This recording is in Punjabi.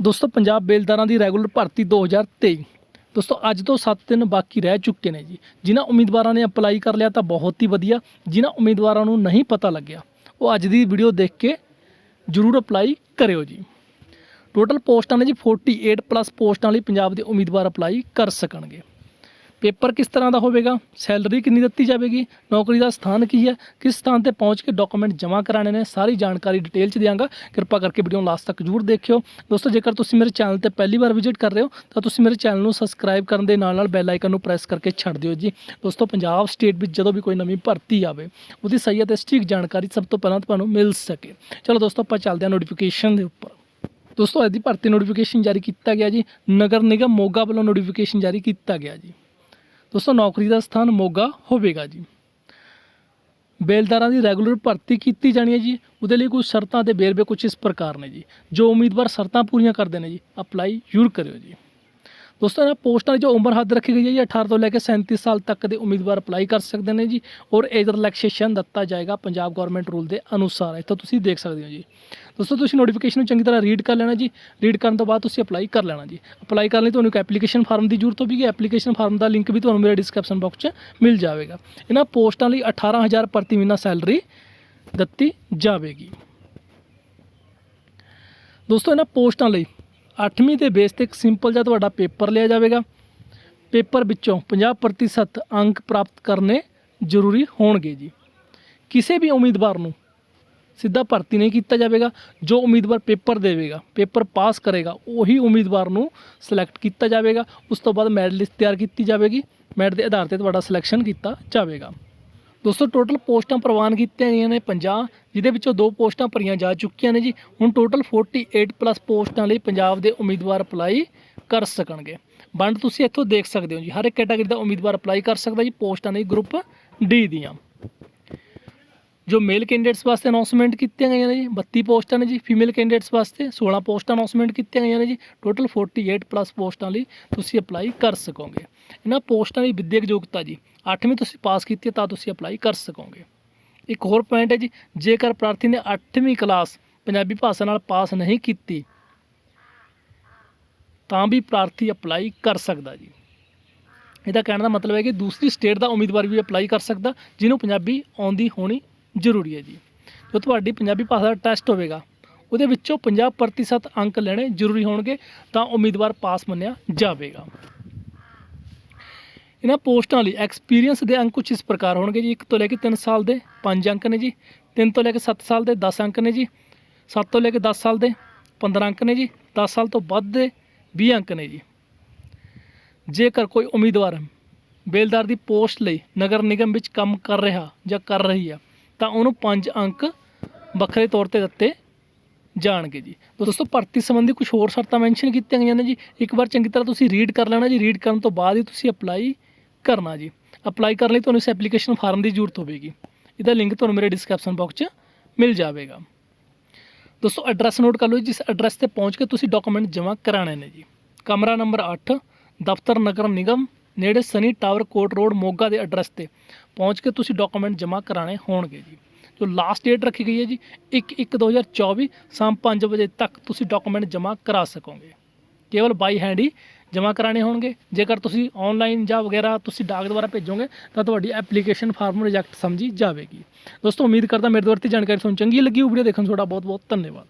ਦੋਸਤੋ, ਪੰਜਾਬ ਬੇਲਦਾਰਾਂ ਦੀ ਰੈਗੂਲਰ ਭਰਤੀ 2023 ਦੋਸਤੋ, ਅੱਜ ਤੋਂ 7 ਦਿਨ ਬਾਕੀ ਰਹਿ ਚੁੱਕੇ ਨੇ ਜੀ। ਜਿਨ੍ਹਾਂ ਉਮੀਦਵਾਰਾਂ ਨੇ ਅਪਲਾਈ ਕਰ ਲਿਆ ਤਾਂ ਬਹੁਤ ਹੀ ਵਧੀਆ। ਜਿਨ੍ਹਾਂ ਉਮੀਦਵਾਰਾਂ ਨੂੰ ਨਹੀਂ ਪਤਾ ਲੱਗਿਆ, ਉਹ ਅੱਜ ਦੀ ਵੀਡੀਓ ਦੇਖ ਕੇ ਜਰੂਰ ਅਪਲਾਈ ਕਰਿਓ ਜੀ। ਟੋਟਲ ਪੋਸਟਾਂ ਨੇ ਜੀ 48 ਪਲੱਸ ਪੋਸਟਾਂ ਲਈ ਪੰਜਾਬ ਦੇ ਉਮੀਦਵਾਰ ਅਪਲਾਈ ਕਰ ਸਕਣਗੇ। ਪੇਪਰ ਕਿਸ ਤਰ੍ਹਾਂ ਦਾ ਹੋਵੇਗਾ? ਸੈਲਰੀ ਕਿੰਨੀ ਦਿੱਤੀ ਜਾਵੇਗੀ? ਨੌਕਰੀ ਦਾ ਸਥਾਨ ਕੀ ਹੈ? ਕਿਸ ਸਥਾਨ ਤੇ ਪਹੁੰਚ ਕੇ ਡਾਕੂਮੈਂਟ ਜਮ੍ਹਾਂ ਕਰਾਣੇ ਨੇ? ਸਾਰੀ ਜਾਣਕਾਰੀ ਡਿਟੇਲ ਚ ਦਿਆਂਗਾ। ਕਿਰਪਾ ਕਰਕੇ ਵੀਡੀਓ ਨੂੰ ਲਾਸਟ ਤੱਕ ਜਰੂਰ ਦੇਖਿਓ। ਦੋਸਤੋ, ਜੇਕਰ ਤੁਸੀਂ ਮੇਰੇ ਚੈਨਲ ਤੇ ਪਹਿਲੀ ਵਾਰ ਵਿਜ਼ਿਟ ਕਰ ਰਹੇ ਹੋ, ਤਾਂ ਤੁਸੀਂ ਮੇਰੇ ਚੈਨਲ ਨੂੰ ਸਬਸਕ੍ਰਾਈਬ ਕਰਨ ਦੇ ਨਾਲ ਨਾਲ ਬੈਲ ਆਈਕਨ ਨੂੰ ਪ੍ਰੈਸ ਕਰਕੇ ਛੱਡ ਦਿਓ ਜੀ। ਦੋਸਤੋ, ਪੰਜਾਬ ਸਟੇਟ ਵਿੱਚ ਜਦੋਂ ਵੀ ਕੋਈ ਨਵੀਂ ਭਰਤੀ ਆਵੇ, ਉਹਦੀ ਸਹੀ ਅਤੇ ਸਟੀਕ ਜਾਣਕਾਰੀ ਸਭ ਤੋਂ ਪਹਿਲਾਂ ਤੁਹਾਨੂੰ ਮਿਲ ਸਕੇ। ਚਲੋ ਦੋਸਤੋ, ਆਪਾਂ ਚੱਲਦੇ ਹਾਂ ਨੋਟੀਫਿਕੇਸ਼ਨ ਦੇ ਉੱਪਰ। ਦੋਸਤੋ, ਅੱਜ ਦੀ ਭਰਤੀ ਨੋਟੀਫਿਕੇਸ਼ਨ ਜਾਰੀ ਕੀਤਾ ਗਿਆ ਜੀ। ਨਗਰ ਨਿਗਮ ਮੋਗਾ ਵੱਲੋਂ ਨੋਟੀਫਿਕੇਸ਼ਨ ਜਾਰੀ ਕੀਤਾ ਗਿਆ ਜੀ। ਦੋਸਤੋ, ਨੌਕਰੀ ਦਾ ਸਥਾਨ ਮੋਗਾ ਹੋਵੇਗਾ ਜੀ। ਬੇਲਦਾਰਾਂ ਦੀ ਰੈਗੂਲਰ ਭਰਤੀ ਕੀਤੀ ਜਾਣੀ ਹੈ ਜੀ। ਉਹਦੇ ਲਈ ਕੁਝ ਸ਼ਰਤਾਂ ਤੇ ਵੇਰਵੇ ਕੁਝ ਇਸ ਪ੍ਰਕਾਰ ਨੇ ਜੀ। ਜੋ ਉਮੀਦਵਾਰ ਸ਼ਰਤਾਂ ਪੂਰੀਆਂ ਕਰਦੇ ਨੇ ਜੀ ਅਪਲਾਈ ਜ਼ਰੂਰ ਕਰਿਓ ਜੀ। ਦੋਸਤੋ, ਇਹਨਾਂ ਪੋਸਟਾਂ ਦੀ ਜੋ ਉਮਰ ਹੱਦ ਰੱਖੀ ਗਈ ਹੈ ਜੀ 18 ਤੋਂ ਲੈ ਕੇ 37 ਸਾਲ ਤੱਕ ਦੇ ਉਮੀਦਵਾਰ ਅਪਲਾਈ ਕਰ ਸਕਦੇ ਨੇ ਜੀ ਔਰ ਏਜ ਰਿਲੈਕਸੇਸ਼ਨ ਦਿੱਤਾ ਜਾਏਗਾ ਪੰਜਾਬ ਗਵਰਨਮੈਂਟ ਰੂਲ ਦੇ ਅਨੁਸਾਰ। ਇੱਥੋਂ ਤੁਸੀਂ ਦੇਖ ਸਕਦੇ ਹੋ ਜੀ। ਦੋਸਤੋ, ਤੁਸੀਂ ਨੋਟੀਫਿਕੇਸ਼ਨ ਨੂੰ ਚੰਗੀ ਤਰ੍ਹਾਂ ਰੀਡ ਕਰ ਲੈਣਾ ਜੀ। ਰੀਡ ਕਰਨ ਤੋਂ ਬਾਅਦ ਤੁਸੀਂ ਅਪਲਾਈ ਕਰ ਲੈਣਾ ਜੀ। ਅਪਲਾਈ ਕਰਨ ਲਈ ਤੁਹਾਨੂੰ ਇੱਕ ਐਪਲੀਕੇਸ਼ਨ ਫਾਰਮ ਦੀ ਜ਼ਰੂਰਤ ਹੋਵੇਗੀ। ਐਪਲੀਕੇਸ਼ਨ ਫਾਰਮ ਦਾ ਲਿੰਕ ਵੀ ਤੁਹਾਨੂੰ ਮੇਰੇ ਡਿਸਕ੍ਰਿਪਸ਼ਨ ਬਾਕਸ 'ਚ ਮਿਲ ਜਾਵੇਗਾ। ਇਹਨਾਂ ਪੋਸਟਾਂ ਲਈ 18000 ਪ੍ਰਤੀ ਮਹੀਨਾ ਸੈਲਰੀ ਦਿੱਤੀ ਜਾਵੇਗੀ। ਦੋਸਤੋ, ਇਹਨਾਂ ਪੋਸਟਾਂ ਲਈ 8ਵੀਂ ਦੇ ਬੇਸ ਤੇ ਇੱਕ ਸਿੰਪਲ ਜਿਹਾ ਤੁਹਾਡਾ ਪੇਪਰ ਲਿਆ ਜਾਵੇਗਾ। ਪੇਪਰ ਵਿੱਚੋਂ 50% ਅੰਕ ਪ੍ਰਾਪਤ ਕਰਨੇ ਜ਼ਰੂਰੀ ਹੋਣਗੇ ਜੀ। ਕਿਸੇ ਵੀ ਉਮੀਦਵਾਰ ਨੂੰ ਸਿੱਧਾ ਭਰਤੀ ਨਹੀਂ ਕੀਤਾ ਜਾਵੇਗਾ, ਜੋ ਉਮੀਦਵਾਰ ਪੇਪਰ ਦੇਵੇਗਾ, ਪੇਪਰ ਪਾਸ ਕਰੇਗਾ, ਉਹੀ ਉਮੀਦਵਾਰ ਨੂੰ ਸਿਲੈਕਟ ਕੀਤਾ ਜਾਵੇਗਾ। ਉਸ ਤੋਂ ਬਾਅਦ ਮੈਰਿਟ ਲਿਸਟ ਤਿਆਰ ਕੀਤੀ ਜਾਵੇਗੀ। ਮੈਰਿਟ ਦੇ ਆਧਾਰ ਤੇ ਤੁਹਾਡਾ ਸਿਲੈਕਸ਼ਨ ਕੀਤਾ ਜਾਵੇਗਾ। ਦੋਸਤੋ ਟੋਟਲ ਪੋਸਟਾਂ ਪ੍ਰਵਾਨ ਕੀਤੀਆਂ ਗਈਆਂ ਨੇ 50 ਜਿਹਦੇ ਵਿੱਚੋਂ ਦੋ ਪੋਸਟਾਂ ਭਰੀਆਂ ਜਾ ਚੁੱਕੀਆਂ ਨੇ ਜੀ। ਹੁਣ ਟੋਟਲ 48 ਪਲੱਸ ਪੋਸਟਾਂ ਲਈ ਪੰਜਾਬ ਦੇ ਉਮੀਦਵਾਰ ਅਪਲਾਈ ਕਰ ਸਕਣਗੇ। ਵੰਡ ਤੁਸੀਂ ਇੱਥੋਂ ਦੇਖ ਸਕਦੇ ਹੋ ਜੀ। ਹਰ ਇੱਕ ਕੈਟਾਗਰੀ ਦਾ ਉਮੀਦਵਾਰ ਅਪਲਾਈ ਕਰ ਸਕਦਾ ਜੀ, ਪੋਸਟਾਂ ਨੇ ਗਰੁੱਪ ਡੀ ਦੀਆਂ। ਜੋ ਮੇਲ ਕੈਂਡੀਡੇਟਸ ਵਾਸਤੇ ਅਨਾਉਂਸਮੈਂਟ ਕੀਤੀਆਂ ਗਈਆਂ ਨੇ ਜੀ 32 ਪੋਸਟਾਂ ਨੇ ਜੀ ਫੀਮੇਲ ਕੈਂਡੀਡੇਟਸ ਵਾਸਤੇ 16 ਪੋਸਟਾਂ ਅਨਾਉਂਸਮੈਂਟ ਕੀਤੀਆਂ ਗਈਆਂ ਨੇ ਜੀ ਟੋਟਲ 48 ਪਲੱਸ ਪੋਸਟਾਂ ਲਈ ਤੁਸੀਂ ਅਪਲਾਈ ਕਰ ਸਕੋਗੇ। ਇਹਨਾਂ ਪੋਸਟਾਂ ਲਈ ਵਿਦਿਅਕ ਯੋਗਤਾ ਜੀ 8ਵੀਂ ਤੁਸੀਂ ਪਾਸ ਕੀਤੀ ਹੈ, ਤਾਂ ਤੁਸੀਂ ਅਪਲਾਈ ਕਰ ਸਕੋਗੇ। ਇੱਕ ਹੋਰ ਪੁਆਇੰਟ ਹੈ ਜੀ, ਜੇਕਰ ਪ੍ਰਾਰਥੀ ਨੇ 8ਵੀਂ ਕਲਾਸ ਪੰਜਾਬੀ ਭਾਸ਼ਾ ਨਾਲ ਪਾਸ ਨਹੀਂ ਕੀਤੀ, ਤਾਂ ਵੀ ਪ੍ਰਾਰਥੀ ਅਪਲਾਈ ਕਰ ਸਕਦਾ ਜੀ। ਇਹਦਾ ਕਹਿਣ ਦਾ ਮਤਲਬ ਹੈ ਕਿ ਦੂਸਰੀ ਸਟੇਟ ਦਾ ਉਮੀਦਵਾਰ ਵੀ ਅਪਲਾਈ ਕਰ ਸਕਦਾ, ਜਿਹਨੂੰ ਪੰਜਾਬੀ ਆਉਂਦੀ ਹੋਣੀ ਜ਼ਰੂਰੀ ਹੈ ਜੀ। ਜੋ ਤੁਹਾਡੀ ਪੰਜਾਬੀ ਭਾਸ਼ਾ ਦਾ ਟੈਸਟ ਹੋਵੇਗਾ, ਉਹਦੇ ਵਿੱਚੋਂ 50% ਅੰਕ ਲੈਣੇ ਜ਼ਰੂਰੀ ਹੋਣਗੇ, ਤਾਂ ਉਮੀਦਵਾਰ ਪਾਸ ਮੰਨਿਆ ਜਾਵੇਗਾ। ਇਹਨਾਂ ਪੋਸਟਾਂ ਲਈ ਐਕਸਪੀਰੀਅੰਸ ਦੇ ਅੰਕ ਕੁਝ ਇਸ ਪ੍ਰਕਾਰ ਹੋਣਗੇ ਜੀ। 1 ਤੋਂ ਲੈ ਕੇ 3 ਸਾਲ ਦੇ 5 ਅੰਕ ਨੇ ਜੀ। 3 ਤੋਂ ਲੈ ਕੇ 7 ਸਾਲ ਦੇ 10 ਅੰਕ ਨੇ ਜੀ। 7 ਤੋਂ ਲੈ ਕੇ 10 ਸਾਲ ਦੇ 15 ਅੰਕ ਨੇ ਜੀ। 10 ਸਾਲ ਤੋਂ ਵੱਧ ਦੇ 20 ਅੰਕ ਨੇ ਜੀ। ਜੇਕਰ ਕੋਈ ਉਮੀਦਵਾਰ ਬੇਲਦਾਰ ਦੀ ਪੋਸਟ ਲਈ ਨਗਰ ਨਿਗਮ ਵਿੱਚ ਕੰਮ ਕਰ ਰਿਹਾ ਜਾਂ ਕਰ ਰਹੀ ਆ ਤਾਂ ਉਹਨੂੰ ਪੰਜ ਅੰਕ ਵੱਖਰੇ ਤੌਰ ਤੇ ਦਿੱਤੇ ਜਾਣਗੇ ਜੀ। ਦੋਸਤੋ ਭਰਤੀ ਸੰਬੰਧੀ ਕੁਝ ਹੋਰ ਸ਼ਰਤਾਂ ਮੈਂਸ਼ਨ ਕੀਤੀਆਂ ਗਈਆਂ ਨੇ ਜੀ। ਇੱਕ ਵਾਰ ਚੰਗੀ ਤਰ੍ਹਾਂ ਤੁਸੀਂ ਰੀਡ ਕਰ ਲੈਣਾ ਜੀ। ਰੀਡ ਕਰਨ ਤੋਂ ਬਾਅਦ ਹੀ ਤੁਸੀਂ ਅਪਲਾਈ ਕਰਨਾ ਜੀ। ਅਪਲਾਈ ਕਰਨ ਲਈ ਤੁਹਾਨੂੰ ਇਸ ਐਪਲੀਕੇਸ਼ਨ ਫਾਰਮ ਦੀ ਜ਼ਰੂਰਤ ਹੋਵੇਗੀ। ਇਹਦਾ ਲਿੰਕ ਤੁਹਾਨੂੰ ਮੇਰੇ ਡਿਸਕ੍ਰਿਪਸ਼ਨ ਬਾਕਸ 'ਚ ਮਿਲ ਜਾਵੇਗਾ। ਦੋਸਤੋ ਐਡਰੈਸ ਨੋਟ ਕਰ ਲਓ ਜੀ, ਜਿਸ ਐਡਰੈਸ ਤੇ ਪਹੁੰਚ ਕੇ ਤੁਸੀਂ ਡਾਕੂਮੈਂਟ ਜਮ੍ਹਾਂ ਕਰਾਣੇ ਨੇ ਜੀ। ਕਮਰਾ ਨੰਬਰ 8 ਦਫ਼ਤਰ ਨਗਰ ਨਿਗਮ ਨੇੜੇ Sunny tower Kot road Moga ਦੇ ਐਡਰੈਸ ਤੇ। ਪਹੁੰਚ ਕੇ ਤੁਸੀਂ ਡਾਕੂਮੈਂਟ ਜਮ੍ਹਾਂ ਕਰਾਣੇ ਹੋਣਗੇ ਜੀ। ਜੋ ਲਾਸਟ ਡੇਟ ਰੱਖੀ ਗਈ ਹੈ ਜੀ 1/1/2024 ਸ਼ਾਮ 5 ਵਜੇ ਤੱਕ ਤੁਸੀਂ ਡਾਕੂਮੈਂਟ ਜਮ੍ਹਾਂ ਕਰਾ ਸਕੋਗੇ। ਕੇਵਲ ਬਾਈ ਹੈਂਡ ਹੀ ਜਮ੍ਹਾਂ ਕਰਾਣੇ ਹੋਣਗੇ। ਜੇਕਰ ਤੁਸੀਂ ਆਨਲਾਈਨ ਜਾਂ ਵਗੈਰਾ ਤੁਸੀਂ ਡਾਕ ਦੁਆਰਾ ਭੇਜੋਗੇ, ਤਾਂ ਤੁਹਾਡੀ ਐਪਲੀਕੇਸ਼ਨ ਫਾਰਮ ਰਿਜੈਕਟ ਸਮਝੀ ਜਾਵੇਗੀ। ਦੋਸਤੋ, ਉਮੀਦ ਕਰਦਾ ਮੇਰੇ ਦੁਆਰਾ 'ਤੇ ਜਾਣਕਾਰੀ ਤੁਹਾਨੂੰ ਚੰਗੀ ਲੱਗੀ ਹੋਊ ਵੀਡੀਓ ਦੇਖਣ ਨੂੰ ਤੁਹਾਡਾ ਬਹੁਤ ਬਹੁਤ ਧੰਨਵਾਦ।